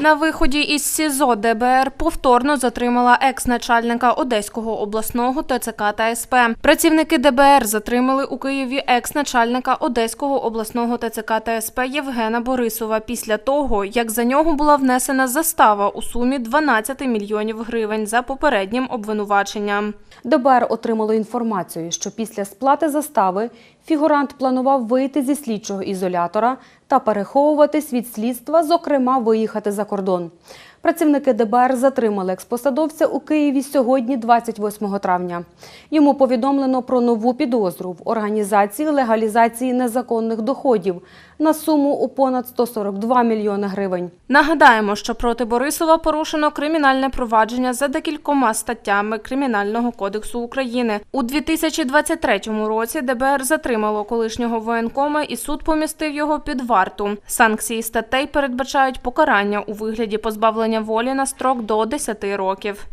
На виході із СІЗО ДБР повторно затримала екс-начальника Одеського обласного ТЦК та СП. Працівники ДБР затримали у Києві екс-начальника Одеського обласного ТЦК та СП Євгена Борисова після того, як за нього була внесена застава у сумі 12 мільйонів гривень за попереднім обвинуваченням. ДБР отримало інформацію, що після сплати застави фігурант планував вийти зі слідчого ізолятора та переховуватись від слідства, зокрема виїхати за кордон. Працівники ДБР затримали експосадовця у Києві сьогодні, 28 травня. Йому повідомлено про нову підозру в організації легалізації незаконних доходів на суму у понад 142 мільйони гривень. Нагадаємо, що проти Борисова порушено кримінальне провадження за декількома статтями Кримінального кодексу України. У 2023 році ДБР затримало колишнього воєнкома і суд помістив його під варту. Санкції статей передбачають покарання у вигляді позбавлення волі на строк до 10 років.